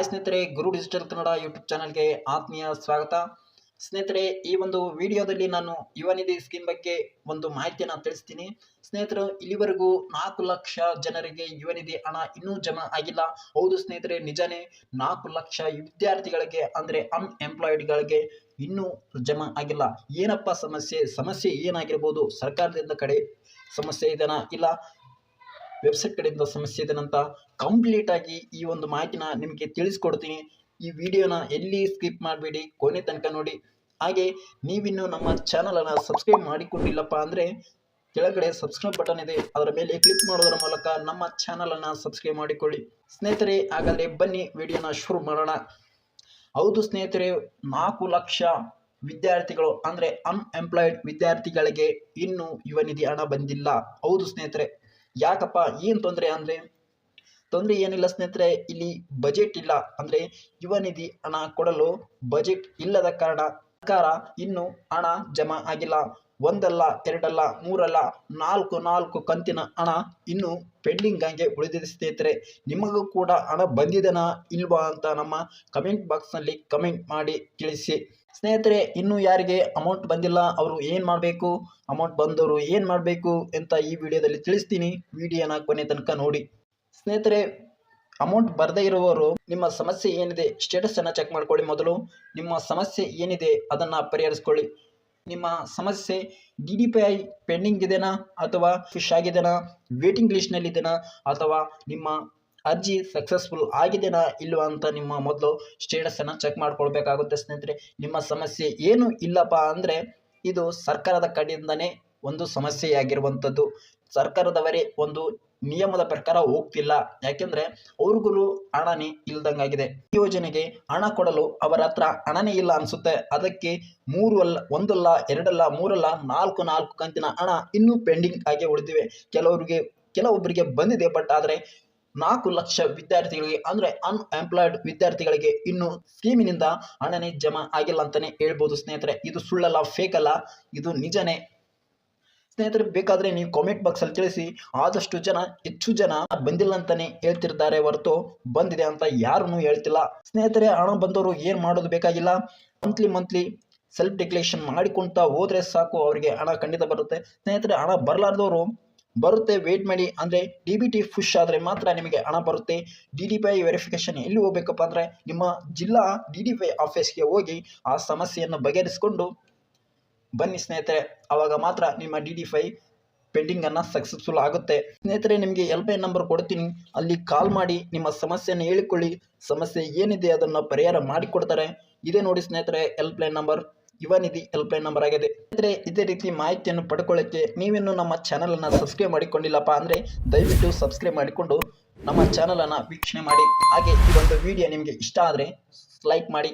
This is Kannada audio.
ಹಾಯ್ ಸ್ನೇಹಿತರೆ ಗುರು ಡಿಜಿಟಲ್ ಕನ್ನಡ ಯೂಟ್ಯೂಬ್ ಚಾನಲ್ಗೆ ಆತ್ಮೀಯ ಸ್ವಾಗತ. ಸ್ನೇಹಿತರೆ, ಈ ಒಂದು ವಿಡಿಯೋದಲ್ಲಿ ನಾನು ಯುವ ನಿಧಿ ಸ್ಕೀಮ್ ಬಗ್ಗೆ ಒಂದು ಮಾಹಿತಿಯನ್ನು ತಿಳಿಸ್ತೀನಿ. ಸ್ನೇಹಿತರು, ಇಲ್ಲಿವರೆಗೂ ನಾಲ್ಕು ಲಕ್ಷ ಜನರಿಗೆ ಯುವ ನಿಧಿ ಹಣ ಇನ್ನೂ ಜಮಾ ಆಗಿಲ್ಲ. ಹೌದು ಸ್ನೇಹಿತರೆ, ನಿಜನೇ ನಾಲ್ಕು ಲಕ್ಷ ವಿದ್ಯಾರ್ಥಿಗಳಿಗೆ, ಅಂದರೆ ಅನ್ಎಂಪ್ಲಾಯ್ಡ್ಗಳಿಗೆ ಇನ್ನೂ ಜಮಾ ಆಗಿಲ್ಲ. ಏನಪ್ಪ ಸಮಸ್ಯೆ? ಸಮಸ್ಯೆ ಏನಾಗಿರ್ಬೋದು? ಸರ್ಕಾರದಿಂದ ಕಡೆ ಸಮಸ್ಯೆ ಇದೆನಾ? ಇಲ್ಲ. ವೆಬ್ಸೈಟ್ ಕಡೆಯಿಂದ ಸಮಸ್ಯೆ ಇದೆನಂತ ಕಂಪ್ಲೀಟ್ ಆಗಿ ಈ ಒಂದು ಮಾಹಿತಿನ ನಿಮಗೆ ತಿಳಿಸ್ಕೊಡ್ತೀನಿ. ಈ ವಿಡಿಯೋನ ಎಲ್ಲಿ ಸ್ಕಿಪ್ ಮಾಡಬೇಡಿ, ಕೊನೆ ತನಕ ನೋಡಿ. ಹಾಗೆ ನೀವಿನ್ನು ನಮ್ಮ ಚಾನಲನ್ನು ಸಬ್ಸ್ಕ್ರೈಬ್ ಮಾಡಿಕೊಂಡಿಲ್ಲಪ್ಪ ಅಂದರೆ ಕೆಳಗಡೆ ಸಬ್ಸ್ಕ್ರೈಬ್ ಬಟನ್ ಇದೆ. ಅದರ ಮೇಲೆ ಕ್ಲಿಕ್ ಮಾಡೋದರ ಮೂಲಕ ನಮ್ಮ ಚಾನಲನ್ನು ಸಬ್ಸ್ಕ್ರೈಬ್ ಮಾಡಿಕೊಳ್ಳಿ. ಸ್ನೇಹಿತರೆ, ಹಾಗಾದರೆ ಬನ್ನಿ ವಿಡಿಯೋನ ಶುರು ಮಾಡೋಣ. ಹೌದು ಸ್ನೇಹಿತರೆ, ನಾಲ್ಕು ಲಕ್ಷ ವಿದ್ಯಾರ್ಥಿಗಳು ಅಂದರೆ ಅನ್ಎಂಪ್ಲಾಯ್ಡ್ ವಿದ್ಯಾರ್ಥಿಗಳಿಗೆ ಇನ್ನೂ ಯುವ ನಿಧಿ ಹಣ ಬಂದಿಲ್ಲ. ಹೌದು ಸ್ನೇಹಿತರೆ. ಯಾಕಪ್ಪ, ಏನು ತೊಂದರೆ ಅಂದರೆ? ತೊಂದರೆ ಏನಿಲ್ಲ ಸ್ನೇಹಿತರೆ, ಇಲ್ಲಿ ಬಜೆಟ್ ಇಲ್ಲ. ಅಂದರೆ ಯುವ ನಿಧಿ ಹಣ ಕೊಡಲು ಬಜೆಟ್ ಇಲ್ಲದ ಕಾರಣ ಸರ್ಕಾರ ಇನ್ನೂ ಹಣ ಜಮಾ ಆಗಿಲ್ಲ. ಒಂದಲ್ಲ, ಎರಡಲ್ಲ, ಮೂರಲ್ಲ, ನಾಲ್ಕು ನಾಲ್ಕು ಕಂತಿನ ಹಣ ಇನ್ನೂ ಪೆಂಡಿಂಗ್ ಆಗಿ ಉಳಿದಿದೆ ಸ್ನೇಹಿತರೆ. ನಿಮಗೂ ಕೂಡ ಹಣ ಬಂದಿದೆನಾ ಇಲ್ವಾ ಅಂತ ನಮ್ಮ ಕಮೆಂಟ್ ಬಾಕ್ಸ್ನಲ್ಲಿ ಕಮೆಂಟ್ ಮಾಡಿ ತಿಳಿಸಿ. ಸ್ನೇಹಿತರೆ, ಇನ್ನೂ ಯಾರಿಗೆ ಅಮೌಂಟ್ ಬಂದಿಲ್ಲ, ಅವರು ಏನು ಮಾಡಬೇಕು ಅಮೌಂಟ್ ಬಂದವರು ಏನು ಮಾಡಬೇಕು ಅಂತ ಈ ವಿಡಿಯೋದಲ್ಲಿ ತಿಳಿಸ್ತೀನಿ. ವಿಡಿಯೋನ ಕೊನೆ ತನಕ ನೋಡಿ. ಸ್ನೇಹಿತರೆ ಅಮೌಂಟ್ ಬರದೇ ಇರುವವರು ನಿಮ್ಮ ಸಮಸ್ಯೆ ಏನಿದೆ ಸ್ಟೇಟಸನ್ನು ಚೆಕ್ ಮಾಡ್ಕೊಳ್ಳಿ ಮೊದಲು. ನಿಮ್ಮ ಸಮಸ್ಯೆ ಏನಿದೆ, ಅದನ್ನು ಪರಿಹರಿಸ್ಕೊಳ್ಳಿ. ನಿಮ್ಮ ಸಮಸ್ಯೆ D D P I pending ಇದೆನಾ, ಅಥವಾ ಫಿಶ್ ಆಗಿದೆನಾ ವೇಟಿಂಗ್ ಲಿಸ್ಟ್ನಲ್ಲಿದೆನಾ ಅಥವಾ ನಿಮ್ಮ ಅರ್ಜಿ ಸಕ್ಸಸ್ಫುಲ್ ಆಗಿದೆನಾ ಇಲ್ವಾ ಅಂತ ನಿಮ್ಮ ಮೊದಲು ಸ್ಟೇಟಸನ್ನು ಚೆಕ್ ಮಾಡ್ಕೊಳ್ಬೇಕಾಗುತ್ತೆ ಸ್ನೇಹಿತರೆ. ನಿಮ್ಮ ಸಮಸ್ಯೆ ಏನು ಇಲ್ಲಪ್ಪ ಅಂದರೆ ಇದು ಸರ್ಕಾರದ ಕಡೆಯಿಂದನೇ ಒಂದು ಸಮಸ್ಯೆಯಾಗಿರುವಂಥದ್ದು. ಸರ್ಕಾರದವರೇ ಒಂದು ನಿಯಮದ ಪ್ರಕಾರ ಹೋಗ್ತಿಲ್ಲ. ಯಾಕೆಂದ್ರೆ ಅವ್ರಿಗೂ ಹಣನೇ ಇಲ್ದಂಗಾಗಿದೆ. ಈ ಯೋಜನೆಗೆ ಹಣ ಕೊಡಲು ಅವರ ಹತ್ರ ಹಣನೇ ಇಲ್ಲ ಅನಿಸುತ್ತೆ. ಅದಕ್ಕೆ ಮೂರು ಅಲ್ಲ ಒಂದಲ್ಲ ಎರಡಲ್ಲ ಮೂರಲ್ಲ ನಾಲ್ಕು ನಾಲ್ಕು ಕಂತಿನ ಹಣ ಇನ್ನೂ ಪೆಂಡಿಂಗ್ ಆಗಿ ಉಳಿದಿವೆ. ಕೆಲವರಿಗೆ, ಕೆಲವೊಬ್ಬರಿಗೆ ಬಂದಿದೆ ಬಟ್ ಆದರೆ ನಾಲ್ಕು ಲಕ್ಷ ವಿದ್ಯಾರ್ಥಿಗಳಿಗೆ ಅಂದರೆ ಅನ್ಎಂಪ್ಲಾಯ್ಡ್ ವಿದ್ಯಾರ್ಥಿಗಳಿಗೆ ಇನ್ನು ಸ್ಕೀಮಿನಿಂದ ಹಣನೇ ಜಮಾ ಆಗಿಲ್ಲ ಅಂತಲೇ ಹೇಳ್ಬೋದು ಸ್ನೇಹಿತರೆ. ಇದು ಸುಳ್ಳಲ್ಲ ಫೇಕ್ ಅಲ್ಲ. ಇದು ನಿಜನೇ. ಸ್ನೇಹಿತರೆ, ಬೇಕಾದರೆ ನೀವು ಕಾಮೆಂಟ್ ಬಾಕ್ಸಲ್ಲಿ ತಿಳಿಸಿ, ಆದಷ್ಟು ಜನ, ಹೆಚ್ಚು ಜನ ಬಂದಿಲ್ಲ ಅಂತಾನೆ ಹೇಳ್ತಿರ್ತಾರೆ ಹೊರತು ಬಂದಿದೆ ಅಂತ ಯಾರೂ ಹೇಳ್ತಿಲ್ಲ. ಸ್ನೇಹಿತರೆ, ಹಣ ಬಂದವರು ಏನು ಮಾಡೋದು ಬೇಕಾಗಿಲ್ಲ? ಮಂತ್ಲಿ ಮಂತ್ಲಿ ಸೆಲ್ಫ್ ಡಿಕ್ಲೇಷನ್ ಮಾಡಿಕೊಂತ ಹೋದ್ರೆ ಸಾಕು, ಅವರಿಗೆ ಹಣ ಖಂಡಿತ ಬರುತ್ತೆ. ಸ್ನೇಹಿತರೆ, ಹಣ ಬರಲಾರ್ದವರು ಬರುತ್ತೆ. ವೇಟ್ ಮಾಡಿ. ಅಂದರೆ ಡಿ ಬಿ ಟಿ ಫುಶ್ ಆದರೆ ಮಾತ್ರ ನಿಮಗೆ ಹಣ ಬರುತ್ತೆ. D D P I verification ಎಲ್ಲಿ ಹೋಗ್ಬೇಕಪ್ಪ ಅಂದರೆ ನಿಮ್ಮ ಜಿಲ್ಲಾ ಡಿ ಡಿ ಪಿ ಐ ಆಫೀಸ್ಗೆ ಹೋಗಿ ಆ ಸಮಸ್ಯೆಯನ್ನು ಬಗೆಹರಿಸಿಕೊಂಡು ಬನ್ನಿ ಸ್ನೇಹಿತರೆ. ಆವಾಗ ಮಾತ್ರ ನಿಮ್ಮ ಡಿ ಡಿ ಫೈ ಪೆಂಡಿಂಗನ್ನು ಸಕ್ಸಸ್ಫುಲ್ ಆಗುತ್ತೆ. ಸ್ನೇಹಿತರೆ, ನಿಮಗೆ ಎಲ್ ಲೈನ್ ನಂಬರ್ ಕೊಡ್ತೀನಿ. ಅಲ್ಲಿ ಕಾಲ್ ಮಾಡಿ, ನಿಮ್ಮ ಸಮಸ್ಯೆಯನ್ನು ಹೇಳಿಕೊಳ್ಳಿ. ಸಮಸ್ಯೆ ಏನಿದೆ ಅದನ್ನು ಪರಿಹಾರ ಮಾಡಿಕೊಡ್ತಾರೆ. ಇದೇ ನೋಡಿ ಸ್ನೇಹಿತರೆ ಹೆಲ್ಪ್ ಲೈನ್ ನಂಬರ್ ಯುವ ನಿಧಿ ಹೆಲ್ಪ್ ಲೈನ್ ನಂಬರ್ ಆಗಿದೆ ಅಂದ್ರೆ ಇದೇ ರೀತಿ ಮಾಹಿತಿಯನ್ನು ಪಡ್ಕೊಳ್ಳೋಕ್ಕೆ ನೀವಿನ್ನೂ ನಮ್ಮ ಚಾನಲನ್ನು ಸಬ್ಸ್ಕ್ರೈಬ್ ಮಾಡಿಕೊಂಡಿಲ್ಲಪ್ಪ ಅಂದ್ರೆ ದಯವಿಟ್ಟು ಸಬ್ಸ್ಕ್ರೈಬ್ ಮಾಡಿಕೊಂಡು ನಮ್ಮ ಚಾನಲನ್ನು ವೀಕ್ಷಣೆ ಮಾಡಿ. ಹಾಗೆ ಈ ಒಂದು ವಿಡಿಯೋ ನಿಮಗೆ ಇಷ್ಟ ಆದರೆ ಲೈಕ್ ಮಾಡಿ.